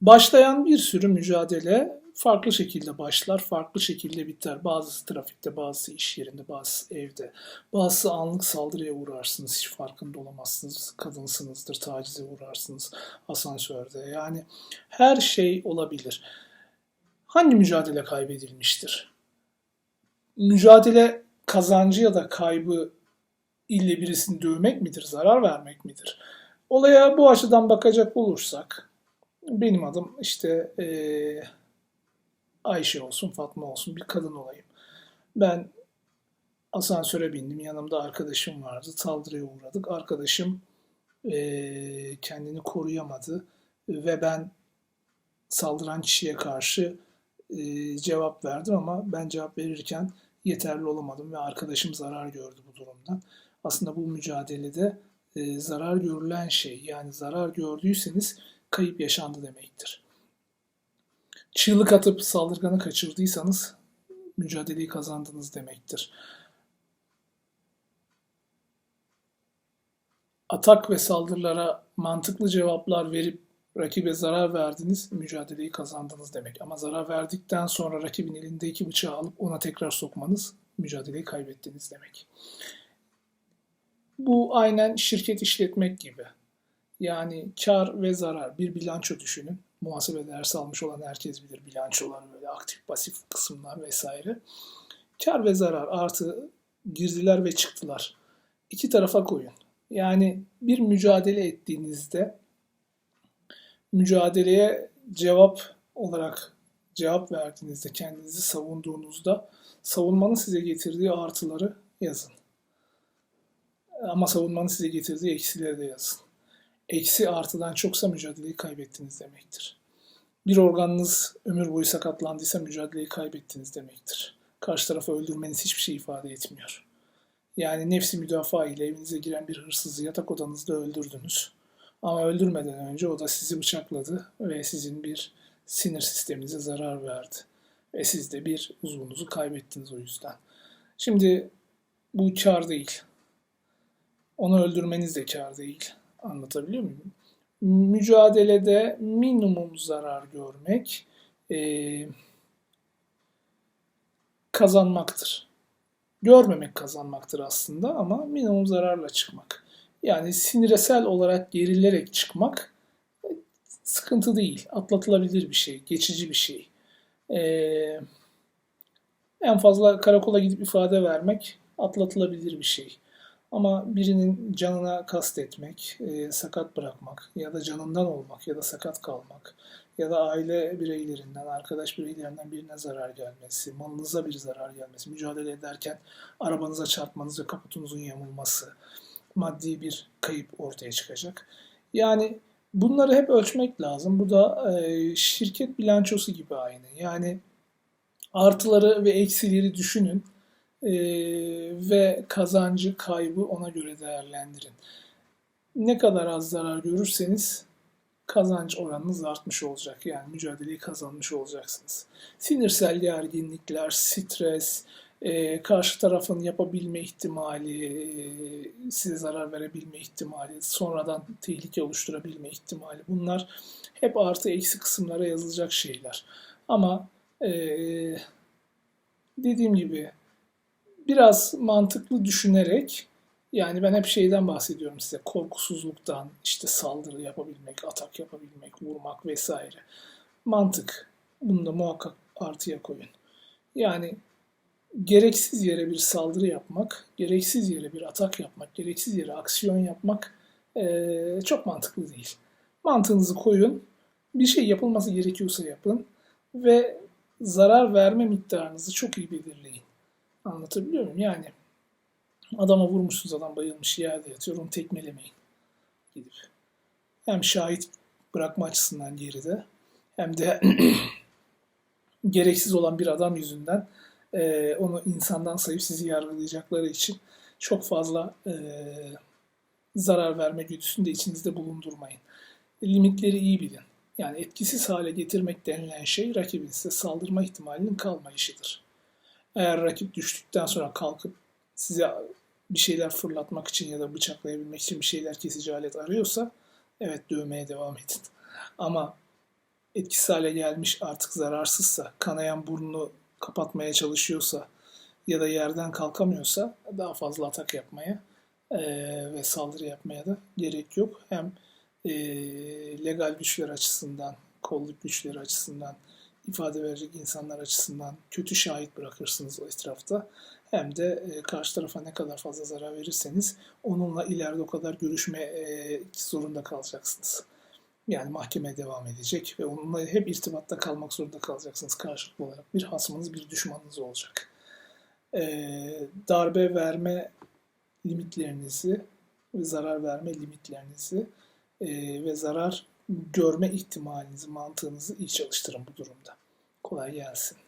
Başlayan bir sürü mücadele farklı şekilde başlar, farklı şekilde biter. Bazısı trafikte, bazısı iş yerinde, bazısı evde. Bazısı anlık saldırıya uğrarsınız, hiç farkında olamazsınız. Kadınsınızdır, tacize uğrarsınız asansörde. Yani her şey olabilir. Hangi mücadele kaybedilmiştir? Mücadele kazancı ya da kaybı ille birisini dövmek midir, zarar vermek midir? Olaya bu açıdan bakacak olursak, benim adım işte eee, Ayşe olsun, Fatma olsun bir kadın olayım. Ben asansöre bindim, yanımda arkadaşım vardı, saldırıya uğradık. Arkadaşım eee, kendini koruyamadı ve ben saldıran kişiye karşı eee, cevap verdim ama ben cevap verirken yeterli olamadım ve arkadaşım zarar gördü bu durumdan. Aslında bu mücadelede e, zarar görülen şey yani zarar gördüyseniz kayıp yaşandı demektir. Çığlık atıp saldırganı kaçırdıysanız mücadeleyi kazandınız demektir. Atak ve saldırılara mantıklı cevaplar verip rakibe zarar verdiniz, mücadeleyi kazandınız demek. Ama zarar verdikten sonra rakibin elindeki bıçağı alıp ona tekrar sokmanız mücadeleyi kaybettiniz demek. Bu aynen şirket işletmek gibi. Yani kar ve zarar bir bilanço düşünün. Muhasebe dersi almış olan herkes bilir bilançolar böyle aktif pasif kısımlar vesaire. Kar ve zarar artı girdiler ve çıktılar. İki tarafa koyun. Yani bir mücadele ettiğinizde mücadeleye cevap olarak cevap verdiğinizde kendinizi savunduğunuzda savunmanın size getirdiği artıları yazın. Ama savunmanın size getirdiği eksileri de yazın. Eksi artıdan çoksa mücadeleyi kaybettiniz demektir. Bir organınız ömür boyu sakatlandıysa mücadeleyi kaybettiniz demektir. Karşı tarafı öldürmeniz hiçbir şey ifade etmiyor. Yani nefsi müdafaa ile evinize giren bir hırsızı yatak odanızda öldürdünüz. Ama öldürmeden önce o da sizi bıçakladı ve sizin bir sinir sisteminize zarar verdi. Ve siz de bir uzvunuzu kaybettiniz o yüzden. Şimdi bu kar değil. Onu öldürmeniz de kar değil. Anlatabiliyor muyum? Mücadelede minimum zarar görmek eee, kazanmaktır. Görmemek kazanmaktır aslında ama minimum zararla çıkmak. Yani siniresel olarak gerilerek çıkmak e, sıkıntı değil. Atlatılabilir bir şey, geçici bir şey. Eee, en fazla karakola gidip ifade vermek atlatılabilir bir şey. Ama birinin canına kastetmek, e, sakat bırakmak ya da canından olmak ya da sakat kalmak ya da aile bireylerinden, arkadaş bireylerinden birine zarar gelmesi, malınıza bir zarar gelmesi, mücadele ederken arabanıza çarpmanız ve kaputunuzun yamulması, maddi bir kayıp ortaya çıkacak. Yani bunları hep ölçmek lazım. Bu da e, şirket bilançosu gibi aynı. Yani artıları ve eksileri düşünün e, ve kazancı, kaybı ona göre değerlendirin. Ne kadar az zarar görürseniz kazanç oranınız artmış olacak. Yani mücadeleyi kazanmış olacaksınız. Sinirsel gerginlikler, stres, e, karşı tarafın yapabilme ihtimali, e, size zarar verebilme ihtimali, sonradan tehlike oluşturabilme ihtimali bunlar hep artı eksi kısımlara yazılacak şeyler. Ama e, dediğim gibi biraz mantıklı düşünerek yani ben hep şeyden bahsediyorum size korkusuzluktan işte saldırı yapabilmek, atak yapabilmek, vurmak vesaire. Mantık. Bunu da muhakkak artıya koyun. Yani gereksiz yere bir saldırı yapmak, gereksiz yere bir atak yapmak, gereksiz yere aksiyon yapmak eee, çok mantıklı değil. Mantığınızı koyun, bir şey yapılması gerekiyorsa yapın ve zarar verme miktarınızı çok iyi belirleyin. Anlatabiliyor muyum? Yani adama vurmuşsunuz adam bayılmış yerde yatıyor onu tekmelemeyin gidip. Hem şahit bırakma açısından geride hem de gereksiz olan bir adam yüzünden e, onu insandan sayıp sizi yargılayacakları için çok fazla e, zarar verme güdüsünü de içinizde bulundurmayın. Limitleri iyi bilin. Yani etkisiz hale getirmek denilen şey rakibin size saldırma ihtimalinin kalmayışıdır. Eğer rakip düştükten sonra kalkıp size bir şeyler fırlatmak için ya da bıçaklayabilmek için bir şeyler kesici alet arıyorsa evet dövmeye devam edin. Ama etkisiz hale gelmiş artık zararsızsa, kanayan burnunu kapatmaya çalışıyorsa ya da yerden kalkamıyorsa daha fazla atak yapmaya eee, ve saldırı yapmaya da gerek yok. Hem eee, legal güçler açısından, kolluk güçleri açısından, ifade verecek insanlar açısından kötü şahit bırakırsınız o etrafta. Hem de e, karşı tarafa ne kadar fazla zarar verirseniz onunla ileride o kadar görüşme e, zorunda kalacaksınız. Yani mahkeme devam edecek ve onunla hep irtibatta kalmak zorunda kalacaksınız karşılıklı olarak. Bir hasmınız, bir düşmanınız olacak. E, darbe verme limitlerinizi ve zarar verme limitlerinizi ve zarar görme ihtimalinizi, mantığınızı iyi çalıştırın bu durumda. Kolay gelsin.